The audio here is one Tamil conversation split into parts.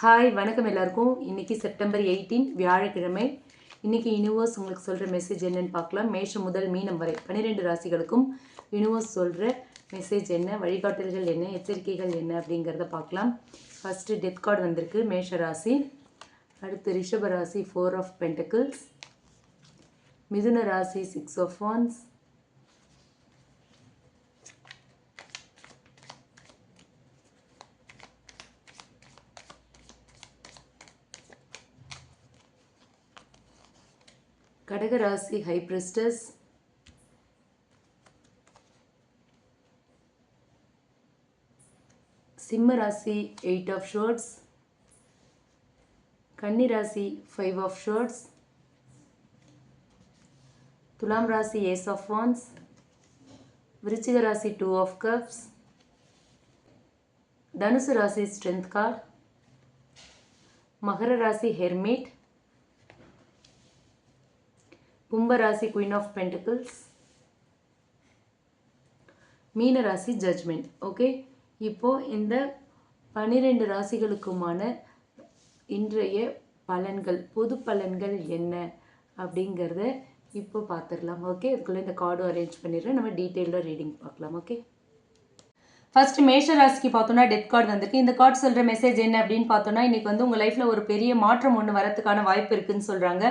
ஹாய் வணக்கம் எல்லாருக்கும். இன்னைக்கு செப்டம்பர் எயிட்டீன் வியாழக்கிழமை. இன்னைக்கு யூனிவர்ஸ் உங்களுக்கு சொல்கிற மெசேஜ் என்னன்னு பார்க்கலாம். மேஷம் முதல் மீனம் வரை பன்னிரெண்டு ராசிகளுக்கும் யூனிவர்ஸ் சொல்கிற மெசேஜ் என்ன வழிகாட்டல்கள் என்ன எச்சரிக்கைகள் என்ன அப்படிங்கிறத பார்க்கலாம். ஃபஸ்ட்டு டெத் கார்டு வந்திருக்கு மேஷ ராசி. அடுத்து ரிஷப ராசி ஃபோர் ஆஃப் பென்டக்கிள்ஸ் மிதுன ராசி சிக்ஸ் ஆஃப் ஒன்ஸ் கடகராசி ஹை பிரிஸ்டஸ் சிம்ம ராசி எயிட் ஆஃப் ஷோர்ட்ஸ் கன்னி ராசி ஃபைவ் ஆஃப் ஷோர்ட்ஸ் துலாம் ராசி ஏஸ் ஆஃப் வான்ஸ். விருச்சிக ராசி டூ ஆஃப் கப்ஸ். தனுசு ராசி ஸ்ட்ரென்த் கார்ட். மகர ராசி ஹெர்மேட். கும்பராசி குயின் ஆஃப் பென்டிபிள்ஸ் மீன ராசி ஜட்ஜ்மெண்ட் ஓகே இப்போ இந்த பன்னிரெண்டு ராசிகளுக்குமான இன்றைய பலன்கள் பொது பலன்கள் என்ன அப்படிங்கிறத இப்போ பார்த்துடலாம் ஓகே இதுக்குள்ளே இந்த கார்டும் அரேஞ்ச் பண்ணிடுறேன். நம்ம டீட்டெயிலாக ரீடிங் பார்க்கலாம் ஓகே ஃபஸ்ட்டு மேஷ ராசிக்கு பார்த்தோன்னா டெத் கார்டு வந்திருக்கு. இந்த கார்டு சொல்கிற மெசேஜ் என்ன அப்படின்னு பார்த்தோன்னா இன்றைக்கி வந்து உங்கள் லைஃப்பில் ஒரு பெரிய மாற்றம் ஒன்று வரத்துக்கான வாய்ப்பு இருக்குதுன்னு சொல்கிறாங்க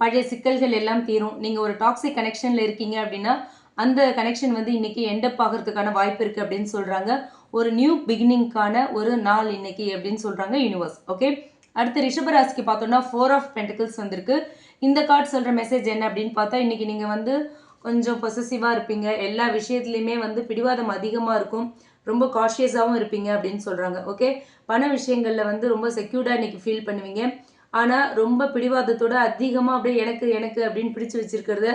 பழைய சிக்கல்கள் எல்லாம் தீரும். நீங்கள் ஒரு டாக்ஸிக் கனெக்ஷனில் இருக்கீங்க அப்படின்னா அந்த கனெக்ஷன் வந்து இன்றைக்கி எண்டப் ஆகிறதுக்கான வாய்ப்பு இருக்குது அப்படின்னு சொல்கிறாங்க ஒரு நியூ பிகினிங்க்கான ஒரு நாள் இன்னைக்கு அப்படின்னு சொல்கிறாங்க யூனிவர்ஸ் ஓகே அடுத்து ரிஷபராசிக்கு பார்த்தோம்னா ஃபோர் ஆஃப் பென்டிகல்ஸ் வந்திருக்கு. இந்த கார்டு சொல்கிற மெசேஜ் என்ன அப்படின்னு பார்த்தா இன்னைக்கு நீங்கள் வந்து கொஞ்சம் பொசசிவாக இருப்பீங்க. எல்லா விஷயத்துலையுமே வந்து பிடிவாதம் அதிகமாக இருக்கும். ரொம்ப காஷியஸாகவும் இருப்பீங்க அப்படின்னு சொல்கிறாங்க ஓகே பண விஷயங்களில் வந்து ரொம்ப செக்யூர்டாக இன்றைக்கி ஃபீல் பண்ணுவீங்க. ஆனால் ரொம்ப பிடிவாதத்தோட அதிகமாக அப்படியே எனக்கு எனக்கு அப்படின்னு பிடிச்சு வச்சிருக்கிறத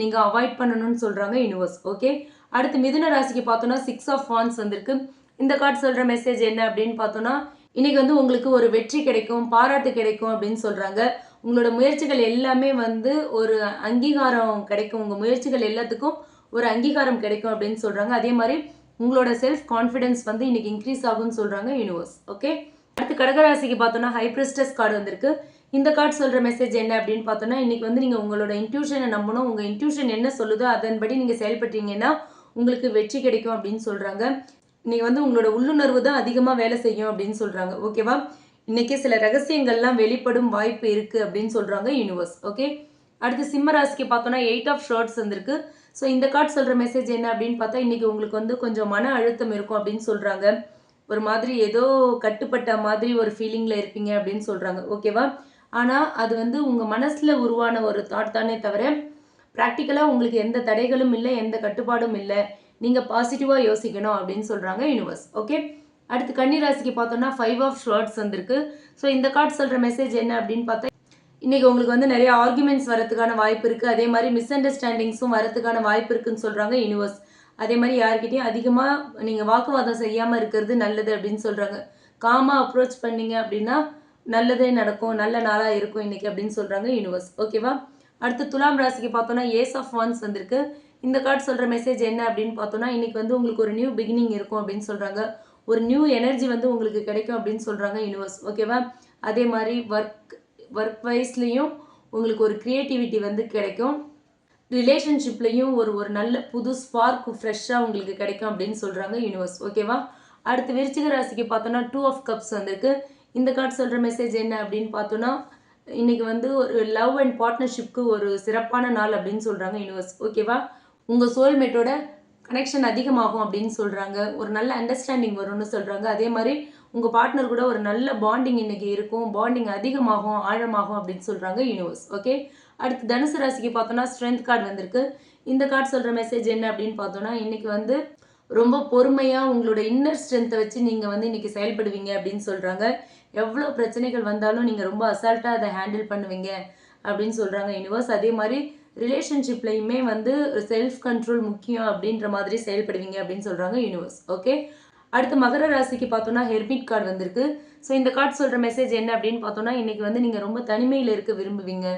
நீங்கள் அவாய்ட் பண்ணணும்னு சொல்கிறாங்க யூனிவர்ஸ் ஓகே அடுத்து மிதுன ராசிக்கு பார்த்தோன்னா சிக்ஸ் ஆஃப் வான்ஸ் வந்திருக்கு. இந்த கார்டு சொல்கிற மெசேஜ் என்ன அப்படின்னு பார்த்தோன்னா இன்றைக்கி வந்து உங்களுக்கு ஒரு வெற்றி கிடைக்கும் பாராட்டு கிடைக்கும் அப்படின்னு சொல்கிறாங்க உங்களோட முயற்சிகள் எல்லாமே வந்து ஒரு அங்கீகாரம் கிடைக்கும். உங்கள் முயற்சிகள் எல்லாத்துக்கும் ஒரு அங்கீகாரம் கிடைக்கும் அப்படின்னு சொல்கிறாங்க அதே மாதிரி உங்களோட செல்ஃப் கான்ஃபிடன்ஸ் வந்து இன்றைக்கி இன்க்ரீஸ் ஆகும்னு சொல்கிறாங்க யூனிவர்ஸ் ஓகே அடுத்து கடகராசிக்கு பார்த்தோன்னா ஹைப்ரிஸ்டஸ் கார்டு வந்திருக்கு. இந்த கார்டு சொல்கிற மெசேஜ் என்ன அப்படின்னு பார்த்தோன்னா இன்றைக்கி வந்து நீங்கள் உங்களோட இன்ட்யூஷனை நம்பணும். உங்கள் இன்ட்யூஷன் என்ன சொல்லுதோ அதன்படி நீங்கள் செயல்பட்டீங்கன்னா உங்களுக்கு வெற்றி கிடைக்கும் அப்படின்னு சொல்கிறாங்க நீங்கள் வந்து உங்களோட உள்ளுணர்வு தான் அதிகமாக வேலை செய்யும் அப்படின்னு சொல்கிறாங்க ஓகேவா இன்றைக்கி சில ரகசியங்கள்லாம் வெளிப்படும் வாய்ப்பு இருக்குது அப்படின்னு சொல்கிறாங்க யூனிவர்ஸ் ஓகே அடுத்து சிம்ம ராசிக்கு பார்த்தோன்னா எயிட் ஆஃப் ஷார்ட்ஸ் வந்திருக்கு. ஸோ இந்த கார்டு சொல்கிற மெசேஜ் என்ன அப்படின்னு பார்த்தா இன்றைக்கி உங்களுக்கு வந்து கொஞ்சம் மன அழுத்தம் இருக்கும் அப்படின்னு சொல்கிறாங்க ஒரு மாதிரி ஏதோ கட்டுப்பட்ட மாதிரி ஒரு ஃபீலிங்கில் இருப்பீங்க அப்படின்னு சொல்கிறாங்க ஓகேவா ஆனால் அது வந்து உங்கள் மனசில் உருவான ஒரு தாட் தானே தவிர ப்ராக்டிக்கலாக உங்களுக்கு எந்த தடைகளும் இல்லை எந்த கட்டுப்பாடும் இல்லை. நீங்கள் பாசிட்டிவாக யோசிக்கணும் அப்படின்னு சொல்கிறாங்க யூனிவர்ஸ் ஓகே அடுத்து கன்னிராசிக்கு பார்த்தோம்னா ஃபைவ் ஆஃப் ஷார்ட்ஸ் வந்திருக்கு. ஸோ இந்த கார்டு சொல்கிற மெசேஜ் என்ன அப்படின்னு பார்த்தா இன்றைக்கி உங்களுக்கு வந்து நிறைய ஆர்குமெண்ட்ஸ் வரதுக்கான வாய்ப்பு இருக்குது அதே மாதிரி மிஸ் அண்டர்ஸ்டாண்டிங்ஸும் வரதுக்கான வாய்ப்பு இருக்குன்னு சொல்கிறாங்க யூனிவர்ஸ் அதே மாதிரி யார்கிட்டையும் அதிகமாக நீங்கள் வாக்குவாதம் செய்யாமல் இருக்கிறது நல்லது அப்படின்னு சொல்கிறாங்க காமாக அப்ரோச் பண்ணீங்க அப்படின்னா நல்லதே நடக்கும் நல்ல நாளாக இருக்கும் இன்றைக்கி அப்படின்னு சொல்கிறாங்க யூனிவர்ஸ் ஓகேவா அடுத்து துலாம் ராசிக்கு பார்த்தோன்னா ஏஸ் ஆஃப் ஒன்ஸ் வந்திருக்கு. இந்த கார்டு சொல்கிற மெசேஜ் என்ன அப்படின்னு பார்த்தோன்னா இன்றைக்கி வந்து உங்களுக்கு ஒரு நியூ பிகினிங் இருக்கும் அப்படின்னு சொல்கிறாங்க ஒரு நியூ எனர்ஜி வந்து உங்களுக்கு கிடைக்கும் அப்படின்னு சொல்கிறாங்க யூனிவர்ஸ் ஓகேவா அதே மாதிரி ஒர்க் ஒர்க் வைஸ்லேயும் உங்களுக்கு ஒரு க்ரியேட்டிவிட்டி வந்து கிடைக்கும். ரிலேஷன்ஷிப்லேயும் ஒரு ஒரு நல்ல புது ஸ்பார்க் ஃப்ரெஷ்ஷாக உங்களுக்கு கிடைக்கும் அப்படின்னு சொல்கிறாங்க யூனிவர்ஸ் ஓகேவா அடுத்து விருச்சிக ராசிக்கு பார்த்தோன்னா டூ ஆஃப் கப்ஸ் வந்திருக்கு. இந்த கார்டு சொல்கிற மெசேஜ் என்ன அப்படின்னு பார்த்தோன்னா இன்னைக்கு வந்து ஒரு லவ் அண்ட் பார்ட்னர்ஷிப்க்கு ஒரு சிறப்பான நாள் அப்படின்னு சொல்கிறாங்க யூனிவர்ஸ் ஓகேவா உங்கள் சோல்மேட்டோட கனெக்ஷன் அதிகமாகும் அப்படின்னு சொல்கிறாங்க ஒரு நல்ல அண்டர்ஸ்டாண்டிங் வரும்னு சொல்கிறாங்க அதே மாதிரி உங்கள் பார்ட்னர் கூட ஒரு நல்ல பாண்டிங் இன்னைக்கு இருக்கும். பாண்டிங் அதிகமாகும் ஆழமாகும் அப்படின்னு சொல்கிறாங்க யூனிவர்ஸ் ஓகே அடுத்து தனுசு ராசிக்கு பார்த்தோன்னா ஸ்ட்ரென்த் கார்டு வந்திருக்கு. இந்த கார்டு சொல்கிற மெசேஜ் என்ன அப்படின்னு பார்த்தோன்னா இன்றைக்கி வந்து ரொம்ப பொறுமையாக உங்களோட இன்னர் ஸ்ட்ரென்த்தை வச்சு நீங்கள் வந்து இன்றைக்கி செயல்படுவீங்க அப்படின்னு சொல்கிறாங்க எவ்வளோ பிரச்சனைகள் வந்தாலும் நீங்கள் ரொம்ப அசால்ட்டாக அதை ஹேண்டில் பண்ணுவீங்க அப்படின்னு சொல்கிறாங்க யூனிவர்ஸ் அதே மாதிரி ரிலேஷன்ஷிப்லையுமே வந்து செல்ஃப் கண்ட்ரோல் முக்கியம் அப்படின்ற மாதிரி செயல்படுவீங்க அப்படின்னு சொல்கிறாங்க யூனிவர்ஸ் ஓகே அடுத்து மகர ராசிக்கு பார்த்தோன்னா ஹெர்மிட் கார்டு வந்திருக்கு. ஸோ இந்த கார்டு சொல்கிற மெசேஜ் என்ன அப்படின்னு பார்த்தோன்னா இன்றைக்கி வந்து நீங்கள் ரொம்ப தனிமையில் இருக்க விரும்புவீங்க.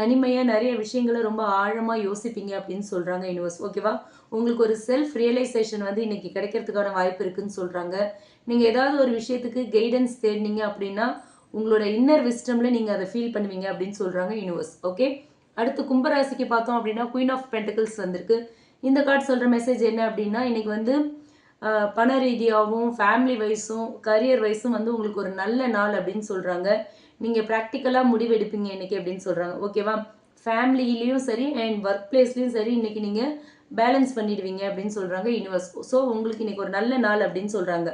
தனிமையாக நிறைய விஷயங்களை ரொம்ப ஆழமாக யோசிப்பீங்க அப்படின்னு சொல்கிறாங்க யூனிவர்ஸ் ஓகேவா உங்களுக்கு ஒரு செல்ஃப் ரியலைசேஷன் வந்து இன்னைக்கு கிடைக்கிறதுக்கான வாய்ப்பு இருக்குன்னு சொல்கிறாங்க நீங்கள் ஏதாவது ஒரு விஷயத்துக்கு கைடன்ஸ் தேடினீங்க அப்படின்னா உங்களோட இன்னர் விஸ்டமில் நீங்கள் அதை ஃபீல் பண்ணுவீங்க அப்படின்னு சொல்கிறாங்க யூனிவர்ஸ் ஓகே அடுத்து கும்பராசிக்கு பார்த்தோம் அப்படின்னா குயின் ஆஃப் பென்டிகல்ஸ் வந்திருக்கு. இந்த கார்டு சொல்கிற மெசேஜ் என்ன அப்படின்னா இன்னைக்கு வந்து பண ரீதியாகவும் ஃபேமிலி வைஸும் கரியர் வைஸும் வந்து உங்களுக்கு ஒரு நல்ல நாள் அப்படின்னு சொல்கிறாங்க நீங்கள் ப்ராக்டிக்கலாக முடிவெடுப்பீங்க இன்னைக்கு அப்படின்னு சொல்கிறாங்க ஓகேவா ஃபேமிலியிலையும் சரி அண்ட் ஒர்க் பிளேஸ்லேயும் சரி இன்றைக்கி நீங்கள் பேலன்ஸ் பண்ணிடுவீங்க அப்படின்னு சொல்கிறாங்க யூனிவர்ஸ் ஸோ உங்களுக்கு இன்றைக்கி ஒரு நல்ல நாள் அப்படின்னு சொல்கிறாங்க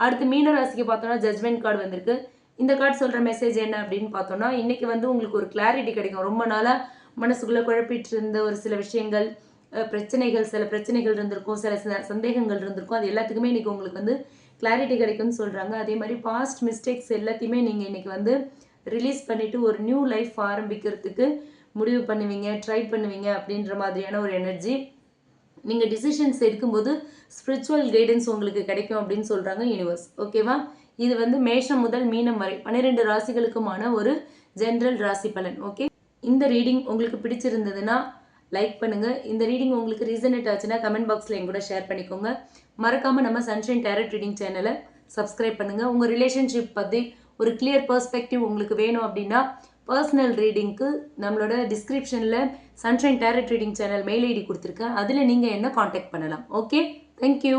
அடுத்து மீன ராசிக்கு பார்த்தோன்னா ஜட்மெண்ட் கார்டு வந்திருக்கு. இந்த கார்டு சொல்கிற மெசேஜ் என்ன அப்படின்னு பார்த்தோம்னா இன்றைக்கி வந்து உங்களுக்கு ஒரு கிளாரிட்டி கிடைக்கும். ரொம்ப நாளாக மனசுக்குள்ளே குழப்பிட்டு இருந்த ஒரு சில விஷயங்கள் பிரச்சனைகள் சில பிரச்சனைகள் இருந்திருக்கும் சில சந்தேகங்கள் இருந்திருக்கும். அது எல்லாத்துக்குமே இன்றைக்கி உங்களுக்கு வந்து கிளாரிட்டி கிடைக்கும்னு சொல்கிறாங்க அதே மாதிரி பாஸ்ட் மிஸ்டேக்ஸ் எல்லாத்தையுமே நீங்கள் இன்றைக்கி வந்து ரிலீஸ் பண்ணிவிட்டு ஒரு நியூ லைஃப் ஆரம்பிக்கிறதுக்கு முடிவு பண்ணுவீங்க ட்ரை பண்ணுவீங்க அப்படின்ற மாதிரியான ஒரு எனர்ஜி நீங்கள் டிசிஷன்ஸ் எடுக்கும்போது ஸ்பிரிச்சுவல் கைடன்ஸ் உங்களுக்கு கிடைக்கும் அப்படின்னு சொல்கிறாங்க யூனிவர்ஸ் ஓகேவா இது வந்து மேஷம் முதல் மீனம் வரை பன்னிரெண்டு ராசிகளுக்குமான ஒரு ஜென்ரல் ராசி பலன். ஓகே இந்த ரீடிங் உங்களுக்கு பிடிச்சிருந்ததுன்னா லைக் பண்ணுங்கள் இந்த ரீடிங் உங்களுக்கு ரீசனேட் ஆச்சுன்னா கமெண்ட் பாக்ஸில் என் கூட ஷேர் பண்ணிக்கோங்க. மறக்காமல் நம்ம சன்ஷைன் டேரட் ரீடிங் சேனலை சப்ஸ்கிரைப் பண்ணுங்கள் உங்கள் ரிலேஷன்ஷிப் பற்றி ஒரு கிளியர் பர்ஸ்பெக்டிவ் உங்களுக்கு வேணும் அப்படின்னா பர்சனல் ரீடிங்க்கு நம்மளோட டிஸ்கிரிப்ஷனில் Sunshine tarot reading channel mail ID கொடுத்துருக்கேன். அதில் நீங்கள் என்ன காண்டாக்ட் பண்ணலாம். Okay thank you